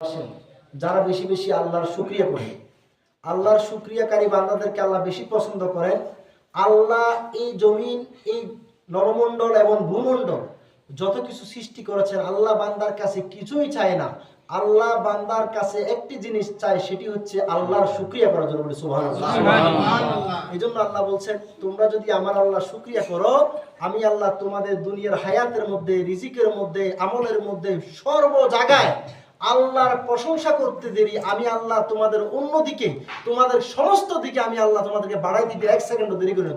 আসেন। যারা বেশি বেশি আল্লাহর শুক্রিয়া করে। আল্লাহর শুক্রিয়াকারী বান্দাদেরকে আল্লাহ বেশি পছন্দ করেন। আল্লাহ এই জমিন এই নরমণ্ডল এবং ভূমণ্ডল যত কিছু সৃষ্টি করেছেন আল্লাহ বান্দার কাছে কিছুই চায় না। আল্লাহ বান্দার কাছে একটি জিনিস চায় সেটি হচ্ছে আল্লাহর শুক্রিয়া করার জন্য বলি সুবহানাল্লাহ। এই জন্য আল্লাহ বলছেন তোমরা যদি আমার আল্লাহ শুক্রিয়া করো আমি আল্লাহ তোমাদের দুনিয়ার হায়াতের মধ্যে রিজিকের মধ্যে আমলের মধ্যে সর্ব জায়গায় আল্লাহর প্রশংসা করতে দেরি আমি আল্লাহ তোমাদের অন্যদিকে তোমাদের সমস্ত দিকে আমি আল্লাহ তোমাদেরকে বাড়াই দিতে এক সেকেন্ড দেরি করে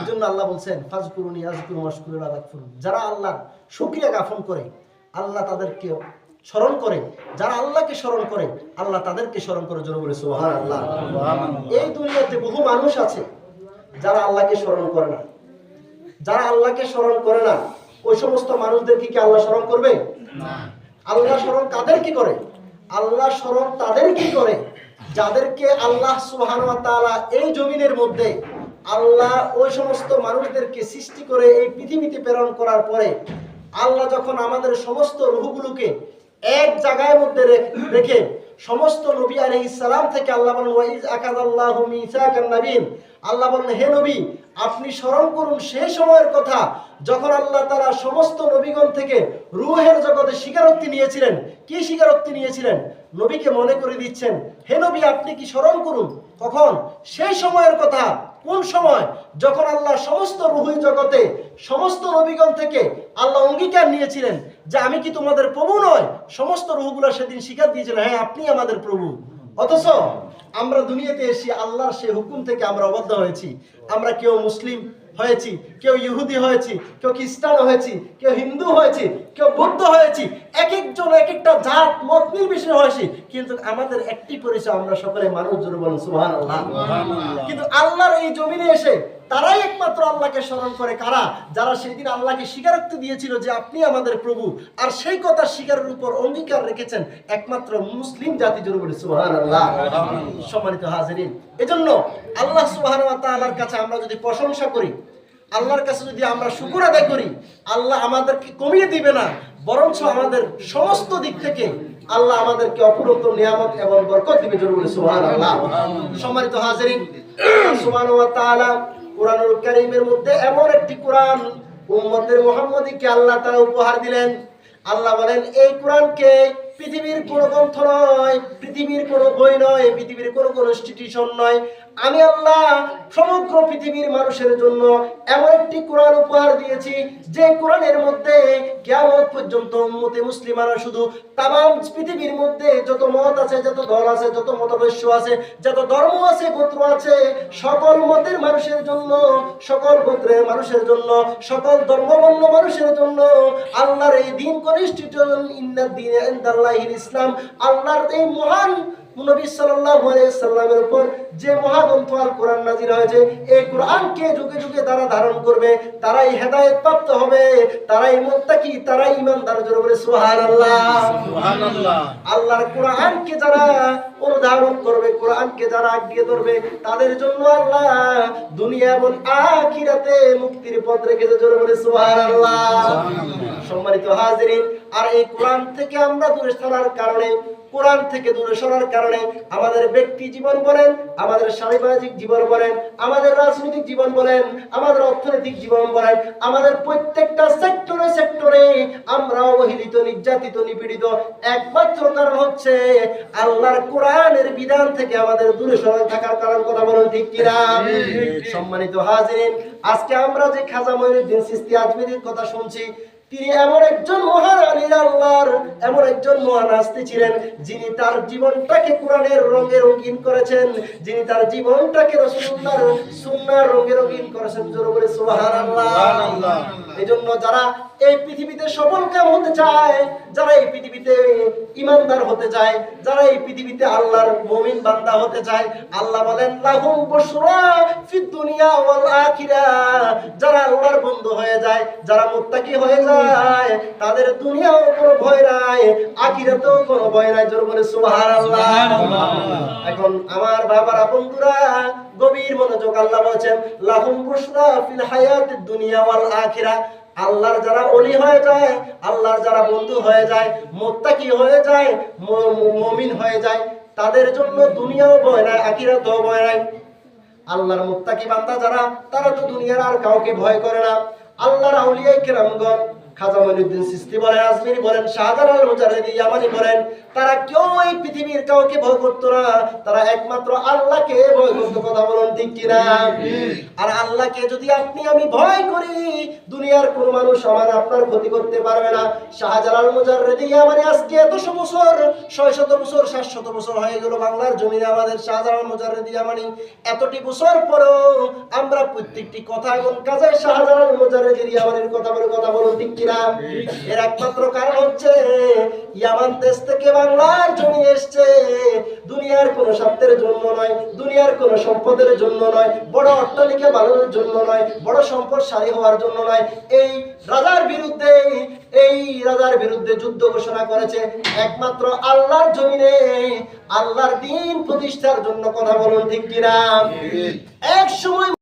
এই জন্য আল্লাহ বলছেন ফাজকুরুনি আজকুরু যারা আল্লাহর শুকরিয়া জ্ঞাপন করে আল্লাহ তাদেরকে স্মরণ করে যারা আল্লাহকে স্মরণ করে আল্লাহ তাদেরকে স্মরণ করে জন্য বলে সুবহানাল্লাহ। এই দুনিয়াতে বহু মানুষ আছে যারা আল্লাহকে স্মরণ করে না। যারা আল্লাহকে স্মরণ করে না ওই সমস্ত মানুষদেরকে কি আল্লাহ স্মরণ করবে? আল্লাহ স্মরণ কাদের কি করে? আল্লাহ স্মরণ তাদের কি করে? যাদেরকে আল্লাহ সুহান এই জমিনের মধ্যে আল্লাহ ওই সমস্ত মানুষদেরকে সৃষ্টি করে এই পৃথিবীতে প্রেরণ করার পরে আল্লাহ যখন আমাদের সমস্ত রুহগুলোকে এক জায়গায় মধ্যে রেখে সমস্ত নবী আলাইহিস সালাম থেকে আল্লাহ বলেন মিসাকান নাবিন আল্লাহ বলেন, হে নবী, আপনি স্মরণ করুন সেই সময়ের কথা যখন আল্লাহ তারা সমস্ত নবীগণ থেকে রুহের জগতে স্বীকারোক্তি নিয়েছিলেন। কি স্বীকারোক্তি নিয়েছিলেন? নবীকে মনে করে দিচ্ছেন, হে নবী, আপনি কি স্মরণ করুন কখন? সেই সময়ের কথা, কোন সময়? যখন আল্লাহ সমস্ত রুহি জগতে, সমস্ত নবীগণ থেকে আল্লাহ অঙ্গীকার নিয়েছিলেন যে আমি কি তোমাদের প্রভু নয় সমস্ত রুহগুলো সেদিন স্বীকার দিয়েছিলেন হ্যাঁ আপনি আমাদের প্রভু। অথচ আমরা দুনিয়াতে এসে আল্লাহর সে হুকুম থেকে আমরা অবদ্ধ হয়েছি। আমরা কেউ মুসলিম হয়েছি কেউ ইহুদি হয়েছি কেউ খ্রিস্টান হয়েছি কেউ হিন্দু হয়েছি কেউ বৌদ্ধ হয়েছি। এক একজন এক একটা জাত মত নির্বিশেষে হয়েছি। কিন্তু আমাদের একটি পরিচয় আমরা সকলে মানুষ জন্য বলেন সুহান কিন্তু আল্লাহর এই জমিনে এসে তারাই একমাত্র আল্লাহকে স্মরণ করে কারা? যারা সেই দিন আল্লাহকে স্বীকারোক্তি দিয়েছিল যে আপনি আমাদের প্রভু, আর সেই কথা স্বীকারের উপর অঙ্গীকার রেখেছেন একমাত্র মুসলিম জাতি বলে সুহান আল্লাহ সম্মানিত হাজিরিন, এজন্য আল্লাহ সুবহান ওয়া তাআলার কাছে আমরা যদি প্রশংসা করি, আল্লাহর কাছে যদি আমরা শুকর আদায় করি, আল্লাহ আমাদেরকে কমিয়ে দিবে না, বরঞ্চ আমাদের সমস্ত দিক থেকে আল্লাহ আমাদেরকে অপরন্ত নিয়ামত এবং বরকত দিবে জন্য বলে সুবহানাল্লাহ। সম্মানিত হাজিরিন সুবহান ওয়া তাআলা কোরআনুল করিমের মধ্যে এমন একটি কোরআন উম্মতের মোহাম্মদীকে আল্লাহ তারা উপহার দিলেন। আল্লাহ বলেন, এই কোরআনকে পৃথিবীর কোন গ্রন্থ নয়, পৃথিবীর কোনো বই নয়, পৃথিবীর কোনো কোনো ইনস্টিটিউশন নয় আমি আল্লাহ সমগ্র পৃথিবীর মানুষের জন্য এমন একটি কোরআন উপহার দিয়েছি, যে কোরআনের মধ্যে কেমন পর্যন্ত উম্মতে মুসলিমারা শুধু তাম পৃথিবীর মধ্যে যত মত আছে, যত দল আছে, যত মতাদর্শ আছে, যত ধর্ম আছে, গোত্র আছে, সকল মতের মানুষের জন্য, সকল গোত্রের মানুষের জন্য, সকল ধর্মবর্ণ মানুষের জন্য আল্লাহর এই দিন ইনদাল্লাহিল ইসলাম, আল্লাহর এই মহান নবী সাল্লাল্লাহু আলাইহি সাল্লামের উপর যে মহাগ্রন্থ আল কোরআন নাজির হয়েছে এই কোরআনকে যুগে যুগে তারা ধারণ করবে তারাই হেদায়েত প্রাপ্ত হবে তারাই মুত্তাকি তারাই ঈমানদার জোরে বলে সুবহানাল্লাহ। আল্লাহর কোরআনকে যারা অনুধাবন করবে কোরআনকে যারা আগিয়ে ধরবে তাদের জন্য আল্লাহ দুনিয়া এবং আখিরাতে মুক্তির পথ রেখেছে জোরে বলে সুবহানাল্লাহ। সম্মানিত হাজিরিন আর এই কোরআন থেকে আমরা দূরে সরার কারণে কোরআন থেকে দূরে সরার কারণে আমাদের ব্যক্তি জীবন বলেন আমাদের সামাজিক জীবন বলেন আমাদের রাজনৈতিক জীবন বলেন আমাদের অর্থনৈতিক জীবন বলেন আমাদের প্রত্যেকটা সেক্টরে সেক্টরে আমরা অবহেলিত নির্যাতিত নিপীড়িত। একমাত্র কারণ হচ্ছে আল্লাহর কোরআনের বিধান থেকে আমাদের দূরে সরে থাকার কারণ কথা বলুন ঠিক কিনা? সম্মানিত হাজিরিন আজকে আমরা যে খাজা মঈনুদ্দিন সিস্তি আজমিরির কথা শুনছি তিনি এমন একজন মহান আল্লাহর এমন একজন মহান আসতে ছিলেন যিনি তার জীবনটাকে কোরআনের রঙে রঙিন করেছেন যিনি তার জীবনটাকে রসুল্লাহর সুন্নার রঙে রঙিন করেছেন। জোরে বলে যারা এই পৃথিবীতে সফল কাম হতে চায় যারা এই পৃথিবীতে ইমানদার হতে চায় যারা এই পৃথিবীতে আল্লাহর মুমিন বান্দা হতে চায় আল্লাহ বলেন লাহুম বুশরা ফিদ দুনিয়া ওয়াল আখিরা। যারা আল্লাহর বন্ধু হয়ে যায় যারা মুত্তাকি হয়ে যায় তাদের দুনিয়াও কোনো ভয় নাই আখিরাতেও কোনো ভয় নাই। জোর বলে সুবহানাল্লাহ। এখন আমার বাবারা বন্ধুরা গভীর মনোযোগ আল্লাহ বলেছেন লাহুম বুশরা ফিল হায়াতিদ দুনিয়া ওয়াল আখিরা। আল্লাহর যারা অলি হয়ে যায় আল্লাহর যারা বন্ধু হয়ে যায় মোত্তাকি হয়ে যায় মমিন হয়ে যায় তাদের জন্য দুনিয়াও ভয় নাই আখিরাতও ভয় নাই। আল্লাহর মোত্তাকি বান্দা যারা তারা তো দুনিয়ার আর কাউকে ভয় করে না। আল্লাহর আউলিয়া কেরামগণ খাজা মঈনুদ্দিন সিস্তি বলেন আজমিরি বলেন শাহজালাল মুজাহিদি ইয়ামানি বলেন তারা কেউ এই পৃথিবীর কাউকে ভয় করতো না। তারা একমাত্র আল্লাহকে ভয় করতো কথা বলুন ঠিক কিনা? আর আল্লাহকে যদি আপনি আমি ভয় করি দুনিয়ার কোন মানুষ আমার আপনার ক্ষতি করতে পারবে না। শাহজালাল মুজাহিদি ইয়ামানি আজকে এতশো বছর ছয় শত বছর সাত শত বছর হয়ে গেল বাংলার জমিনে আমাদের শাহজালাল মুজাহিদি ইয়ামানি। এতটি বছর পরেও আমরা প্রত্যেকটি কথা এবং কাজে শাহজালাল মুজাহিদি ইয়ামানির কথা বলে কথা বলুন ঠিক কিনা? এর একমাত্র কারণ হচ্ছে ইয়ামান দেশ থেকে বাংলার জমি এসছে। দুনিয়ার কোন স্বার্থের জন্য নয় দুনিয়ার কোন সম্পদের জন্য নয় বড় অট্টালিকা বানানোর জন্য নয় বড় সম্পদশালী হওয়ার জন্য নয়। এই রাজার বিরুদ্ধে এই রাজার বিরুদ্ধে যুদ্ধ ঘোষণা করেছে একমাত্র আল্লাহর জমিনে। আল্লাহর দিন প্রতিষ্ঠার জন্য কথা বলুন ঠিক কিনা? এক সময়